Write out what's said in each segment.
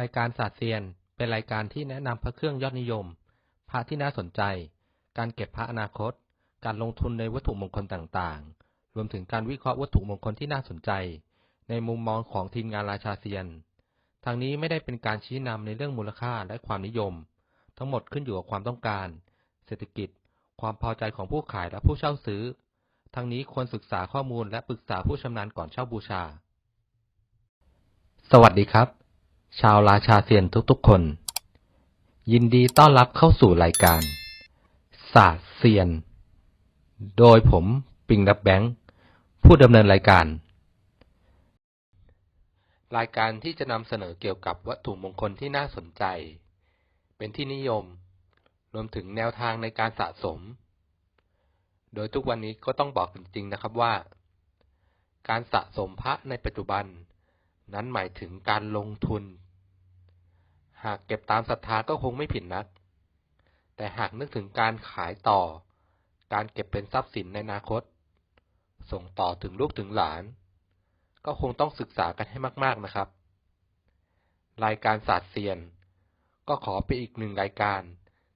รายการศาสตร์เซียน เป็นรายการที่แนะนำพระเครื่องยอดนิยม พระที่น่าสนใจ การเก็บพระอนาคต การลงทุนในวัตถุมงคลต่างๆ รวมถึงการวิเคราะห์วัตถุมงคลที่น่าสนใจ ในมุมมองของทีมงานราชาเซียน ทางนี้ไม่ได้เป็นการชี้นำในเรื่องมูลค่าและความนิยม ทั้งหมดขึ้นอยู่กับความต้องการ เศรษฐกิจ ความพอใจของผู้ขายและผู้เช่าซื้อทั้งนี้ควรศึกษาข้อมูลและปรึกษาผู้ชำนาญก่อนเช่าบูชา สวัสดีครับ ชาวราชาเซียนทุกๆคน ยินดีต้อนรับเข้าสู่รายการ ศาสตร์เซียน โดยผมปิงดับแบงค์ผู้ดำเนินรายการ รายการที่จะนำเสนอเกี่ยวกับวัตถุมงคลที่น่าสนใจ เป็นที่นิยม รวมถึงแนวทางในการสะสม โดยทุกวันนี้ก็ต้องบอกจริงๆนะครับว่า การสะสมพระในปัจจุบันนั้นหมายถึงการลงทุน หากเก็บตามศรัทธาก็คงไม่ผิดนัก แต่หากนึกถึงการขายต่อ การเก็บเป็นทรัพย์สินในอนาคต ส่งต่อถึงลูกถึงหลาน ก็คงต้องศึกษากันให้มาก ๆนะครับ รายการศาสตร์เซียน ก็ขอเป็นอีกหนึ่งรายการ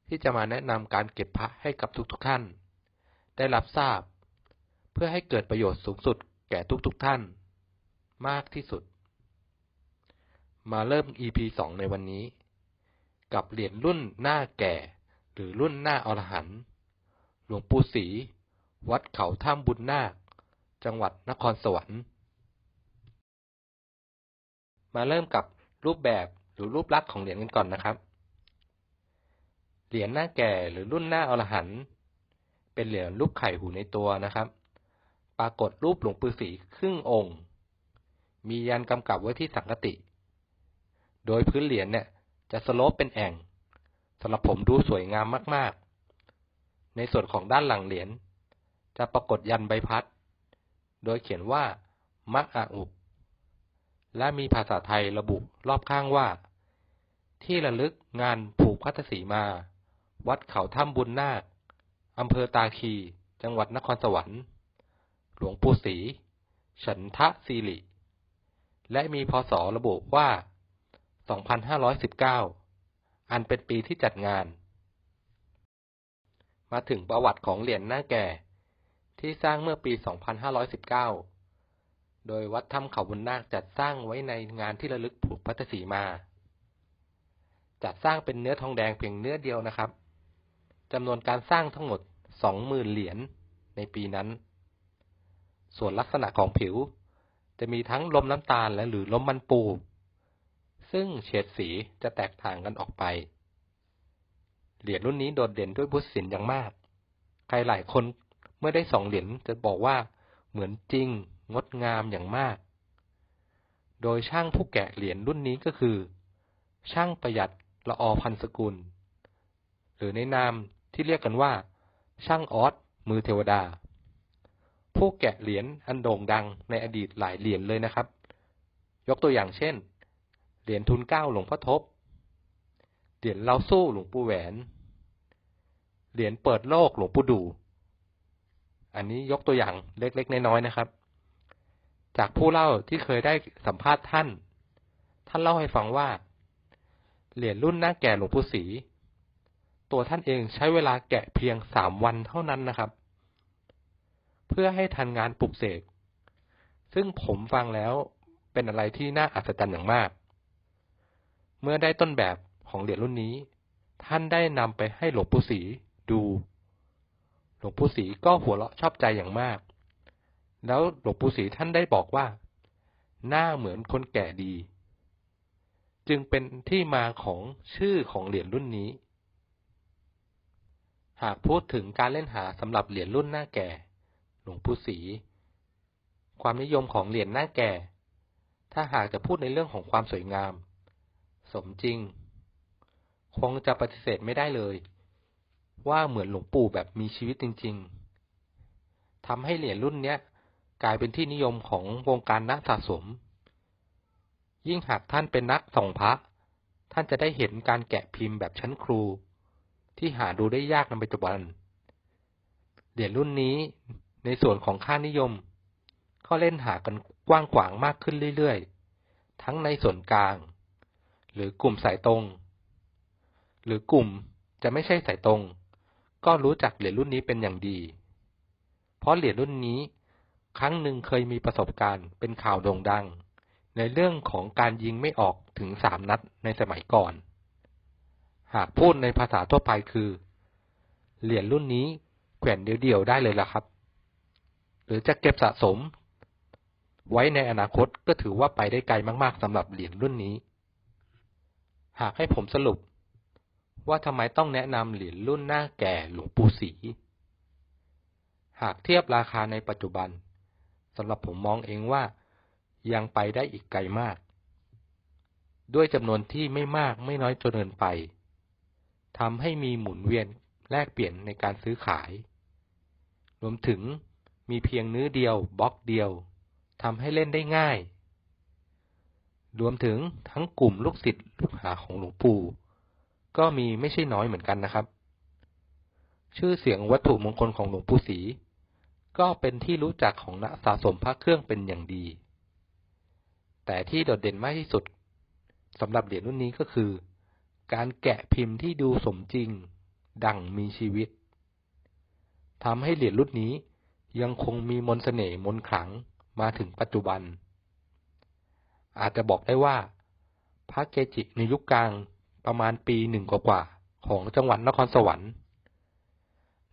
ที่จะมาแนะนำการเก็บพระให้กับทุกๆท่าน ได้รับทราบ เพื่อให้เกิดประโยชน์สูงสุดแก่ทุกๆท่าน มากที่สุด มาเริ่ม EP 2 ในวันนี้ กับเหรียญรุ่นหน้าแก่ หรือรุ่นหน้าอรหันต์หลวงปู่ศรีวัดเขาถ้ำบุญนาค จังหวัดนครสวรรค์ มาเริ่มกับรูปแบบหรือรูปลักษณ์ของเหรียญกันก่อนนะครับ เหรียญหน้าแก่หรือรุ่นหน้าอรหันต์เป็นเหรียญรูปไข่หูในตัวนะครับ ปรากฏรูปหลวงปู่ศรีครึ่งองค์ มียันกำกับไว้ที่สังกติ โดยพื้นเหรียญเนี่ย จะสโลปเป็นแอ่งสำหรับผมดูสวยงามมาก ๆ ในส่วนของด้านหลังเหรียญจะปรากฏยันใบพัด โดยเขียนว่า มักอาอุกและมีภาษาไทยระบุรอบข้างว่า ที่ระลึกงานผูกพัทสีมา วัดเขาถ้ำบุญนาคอำเภอตาคี จังหวัดนครสวรรค์ หลวงปู่ศรีฉันทะซีริ และมีพศระบุว่า 2519 อันเป็นปีที่จัดงาน มาถึงประวัติของเหรียญหน้าแก่ ที่สร้างเมื่อปี 2519 โดยวัดถ้ำเขาบุญนาคจัดสร้างไว้ในงานที่ระลึกผูกพัทสีมา จัดสร้างเป็นเนื้อทองแดงเพียงเนื้อเดียวนะครับจำนวนการสร้างทั้งหมด 20,000 เหรียญในปีนั้น ส่วนลักษณะของผิว จะมีทั้งลมน้ำตาลและหรือลมมันปู ซึ่งเฉดสีจะแตกต่างกันออกไป เหรียญรุ่นนี้โดดเด่นด้วยพุทธศิลป์อย่างมาก ใครหลายคนเมื่อได้สองเหรียญจะบอกว่าเหมือนจริงงดงามอย่างมาก โดยช่างผู้แกะเหรียญรุ่นนี้ก็คือ ช่างประหยัดละอพันสกุล หรือในนามที่เรียกกันว่า ช่างออสมือเทวดา ผู้แกะเหรียญอันโด่งดังในอดีตหลายเหรียญเลยนะครับ ยกตัวอย่างเช่น เหรียญทุนเก้าหลวงพ่อทบ เหรียญเราสู้หลวงปู่แหวน เหรียญเปิดโลกหลวงปู่ดู อันนี้ยกตัวอย่างเล็กๆน้อยๆนะครับ จากผู้เล่าที่เคยได้สัมภาษณ์ท่าน ท่านเล่าให้ฟังว่า เหรียญรุ่นหน้าแก่หลวงปู่ศรีตัวท่านเองใช้เวลาแกะเพียงสามวันเท่านั้นนะครับ เพื่อให้ทันงานปลุกเสกซึ่งผมฟังแล้วเป็นอะไรที่น่าอัศจรรย์อย่างมาก เมื่อได้ต้นแบบของเหรียญรุ่นนี้ ท่านได้นำไปให้หลวงปู่ศรีดู หลวงปู่ศรีก็หัวเราะชอบใจอย่างมาก แล้วหลวงปู่ศรีท่านได้บอกว่า หน้าเหมือนคนแก่ดี จึงเป็นที่มาของชื่อของเหรียญรุ่นนี้ หากพูดถึงการเล่นหาสำหรับเหรียญรุ่นหน้าแก่ หลวงปู่ศรีความนิยมของเหรียญหน้าแก่ ถ้าหากจะพูดในเรื่องของความสวยงาม สมจริง คงจะปฏิเสธไม่ได้เลย ว่าเหมือนหลวงปู่แบบมีชีวิตจริง ๆทำให้เหรียญรุ่นนี้กลายเป็นที่นิยมของวงการนักสะสม ยิ่งหากท่านเป็นนักส่องพระ ท่านจะได้เห็นการแกะพิมพ์แบบชั้นครู ที่หาดูได้ยากในปัจจุบัน เหรียญรุ่นนี้ในส่วนของค่านิยม ก็เล่นหากันกว้างขวางมากขึ้นเรื่อยๆ ทั้งในส่วนกลาง หรือกลุ่มสายตรง หรือกลุ่มจะไม่ใช่สายตรง ก็รู้จักเหรียญรุ่นนี้เป็นอย่างดี เพราะเหรียญรุ่นนี้ครั้งหนึ่งเคยมีประสบการณ์เป็นข่าวโด่งดัง ในเรื่องของการยิงไม่ออกถึงสามนัดในสมัยก่อน หากพูดในภาษาทั่วไปคือ เหรียญรุ่นนี้แขวนเดี่ยวๆได้เลยล่ะครับ หรือจะเก็บสะสม ไว้ในอนาคตก็ถือว่าไปได้ไกลมากๆสำหรับเหรียญรุ่นนี้ หากให้ผมสรุป ว่าทำไมต้องแนะนำเหรียญรุ่นหน้าแก่หลวงปู่ศรีหากเทียบราคาในปัจจุบันสำหรับผมมองเองว่ายังไปได้อีกไกลมาก ด้วยจำนวนที่ไม่มากไม่น้อยจนเกินไปทำให้มีหมุนเวียนแลกเปลี่ยนในการซื้อขาย รวมถึงมีเพียงเนื้อเดียวบล็อกเดียวทำให้เล่นได้ง่าย รวมถึงทั้งกลุ่มลูกศิษย์ลูกหาของหลวงปู่ ก็มีไม่ใช่น้อยเหมือนกันนะครับ ชื่อเสียงวัตถุมงคลของหลวงปู่ศรีก็เป็นที่รู้จักของนักสะสมพระเครื่องเป็นอย่างดี แต่ที่โดดเด่นมากที่สุดสำหรับเหรียญรุ่นนี้ก็คือ การแกะพิมพ์ที่ดูสมจริง ดั่งมีชีวิตทำให้เหรียญรุ่นนี้ยังคงมีมนต์เสน่ห์มนขลังมาถึงปัจจุบัน อาจจะบอกได้ว่า พระเกจิในยุคกลางประมาณปีหนึ่งกว่าๆของจังหวัดนครสวรรค์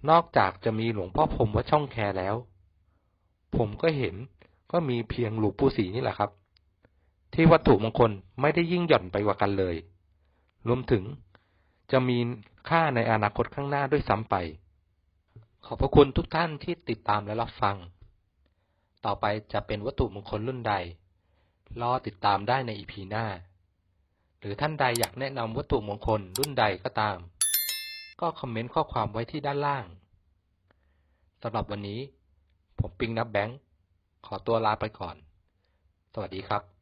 นอกจากจะมีหลวงพ่อพรมวัดช่องแคแล้ว ผมก็เห็นก็มีเพียงหลวงปู่ศรีนี่แหละครับ ที่วัตถุมงคลไม่ได้ยิ่งหย่อนไปกว่ากันเลย รวมถึงจะมีค่าในอนาคตข้างหน้าด้วยซ้ำไป ขอบพระคุณทุกท่านที่ติดตามและรับฟัง ต่อไปจะเป็นวัตถุมงคลรุ่นใด รอติดตามได้ในอีพีหน้า หรือท่านใดอยากแนะนำวัตถุมงคลรุ่นใดก็ตาม ก็คอมเมนต์ข้อความไว้ที่ด้านล่างสำหรับวันนี้ ผมปิงนับแบงค์ ขอตัวลาไปก่อน สวัสดีครับ